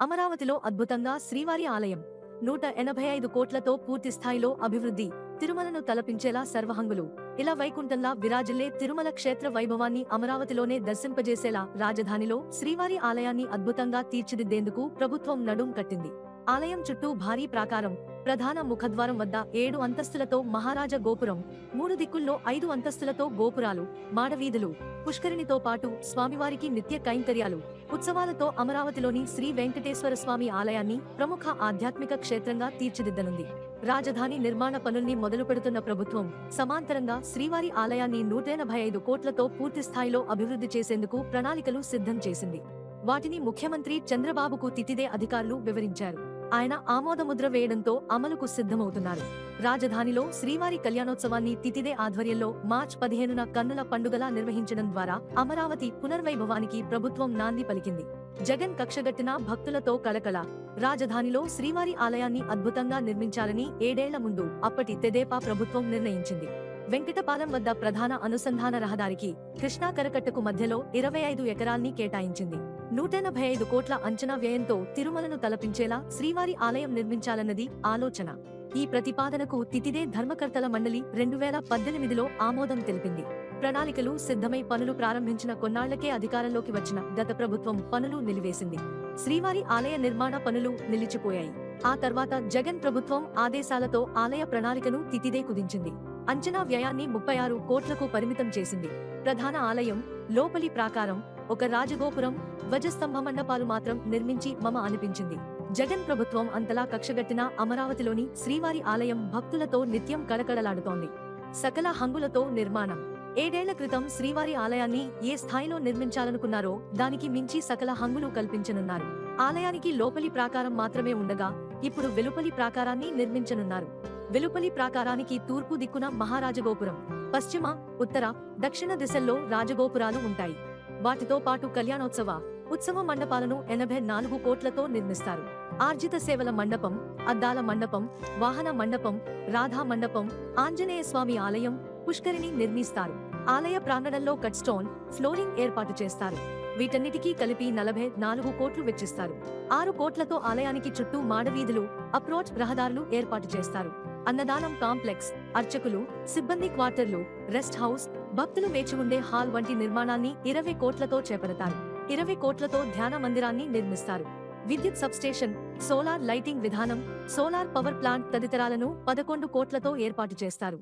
అమరావతిలో అద్భుతంగా శ్రీవారి ఆలయం నూట ఎనభై ఐదు కోట్లతో పూర్తి స్థాయిలో అభివృద్ధి తిరుమలను తలపించేలా సర్వహంగులు. ఇలా వైకుంఠంలా విరాజిల్లే తిరుమల క్షేత్ర వైభవాన్ని అమరావతిలోనే దర్శింపజేసేలా రాజధానిలో శ్రీవారి ఆలయాన్ని అద్భుతంగా తీర్చిదిద్దేందుకు ప్రభుత్వం నడుం కట్టింది. ఆలయం చుట్టూ భారీ ప్రాకారం ప్రధాన ముఖద్వారం వద్ద ఏడు అంతస్తులతో మహారాజా గోపురం మూడు దిక్కుల్లో ఐదు అంతస్తులతో గోపురాలు మాడవీధులు పుష్కరిణితో పాటు స్వామివారికి నిత్య కైంకర్యాలు. ఉత్సవాలతో అమరావతిలోని శ్రీ వెంకటేశ్వర స్వామి ఆలయాన్ని ప్రముఖ ఆధ్యాత్మిక క్షేత్రంగా తీర్చిదిద్దనుంది. రాజధాని నిర్మాణ పనుల్ని మొదలు పెడుతున్న ప్రభుత్వం సమాంతరంగా శ్రీవారి ఆలయాన్ని నూట ఎనభై ఐదు కోట్లతో పూర్తి స్థాయిలో అభివృద్ధి చేసేందుకు ప్రణాళికలు సిద్ధం చేసింది. వాటిని ముఖ్యమంత్రి చంద్రబాబుకు తితిదే అధికారులు వివరించారు. ఆయన ఆమోదముద్ర వేయడంతో అమలుకు సిద్ధమవుతున్నారు. రాజధానిలో శ్రీవారి కళ్యాణోత్సవాన్ని తితిదే ఆధ్వర్యంలో మార్చ్ పదిహేనున కన్నుల పండుగలా నిర్వహించడం ద్వారా అమరావతి పునర్వైభవానికి ప్రభుత్వం నాంది పలికింది. జగన్ కక్షగట్టిన భక్తులతో కళకళ రాజధానిలో శ్రీవారి ఆలయాన్ని అద్భుతంగా నిర్మించాలని ఏడేళ్ళ ముందు అప్పటి తెదేపా ప్రభుత్వం నిర్ణయించింది. వెంకటపాలెం వద్ద ప్రధాన అనుసంధాన రహదారికి కృష్ణా కరకట్టకు మధ్యలో ఇరవై ఐదు ఎకరాల్ని కేటాయించింది. నూటెనభై ఐదు కోట్ల అంచనా వ్యయంతో తిరుమలను తలపించేలా శ్రీవారి ఆలయం నిర్మించాలన్నది ఆలోచన. ఈ ప్రతిపాదనకు తితిదే ధర్మకర్తల మండలి రెండు వేల పద్దెనిమిదిలో ఆమోదం తెలిపింది. ప్రణాళికలు సిద్ధమై పనులు ప్రారంభించిన కొన్నాళ్ళకే అధికారంలోకి వచ్చిన గత ప్రభుత్వం పనులు నిలివేసింది. శ్రీవారి ఆలయ నిర్మాణ పనులు నిలిచిపోయాయి. ఆ తర్వాత జగన్ ప్రభుత్వం ఆదేశాలతో ఆలయ ప్రణాళికను తితిదే కుదించింది. అంచనా వ్యయాన్ని ముప్పై ఆరు కోట్లకు పరిమితం చేసింది. ప్రధాన ఆలయం లోపలి ప్రాకారం ఒక రాజగోపురం ధ్వజస్తంభ మండపాలు మాత్రం నిర్మించి మమ అనిపించింది. జగన్ ప్రభుత్వం అంతలా కక్షగట్టిన అమరావతిలోని శ్రీవారి ఆలయం భక్తులతో నిత్యం కళకళలాడుతోంది. సకల హంగులతో నిర్మాణం. ఏడేళ్ళ క్రితం శ్రీవారి ఆలయాన్ని ఏ స్థాయిలో నిర్మించాలనుకున్నారో దానికి మించి సకల హంగులు కల్పించనున్నారు. ఆలయానికి లోపలి ప్రాకారం మాత్రమే ఉండగా ఇప్పుడు వెలుపలి ప్రాకారాన్ని నిర్మించనున్నారు. వెలుపలి ప్రాకారానికి తూర్పు దిక్కున మహారాజగోపురం పశ్చిమ ఉత్తర దక్షిణ దిశల్లో రాజగోపురాలు ఉంటాయి. వాటితో పాటు కళ్యాణోత్సవ ఉత్సవ మండపాలను ఎనభై నాలుగు కోట్లతో నిర్మిస్తారు. ఆర్జిత సేవల మండపం అద్దాల మండపం వాహన మండపం రాధా మండపం ఆంజనేయ స్వామి ఆలయం పుష్కరిణి నిర్మిస్తారు. ఆలయ ప్రాంగణంలో కట్ స్టోన్ ఫ్లోరింగ్ ఏర్పాటు చేస్తారు. వీటన్నిటికీ కలిపి నలభై నాలుగు కోట్లు వెచ్చిస్తారు. ఆరు కోట్లతో ఆలయానికి చుట్టూ మాడవీధులు అప్రోచ్ రహదారులు ఏర్పాటు చేస్తారు. అన్నదానం కాంప్లెక్స్ అర్చకులు సిబ్బంది క్వార్టర్లు రెస్ట్ హౌస్ భక్తులు వేచి ఉండే హాల్ వంటి నిర్మాణాన్ని ఇరవై కోట్లతో చేపడతారు. ఇరవై కోట్లతో ధ్యాన మందిరాన్ని నిర్మిస్తారు. విద్యుత్ సబ్స్టేషన్ సోలార్ లైటింగ్ విధానం సోలార్ పవర్ ప్లాంట్ తదితరాలను పదకొండు కోట్లతో ఏర్పాటు చేస్తారు.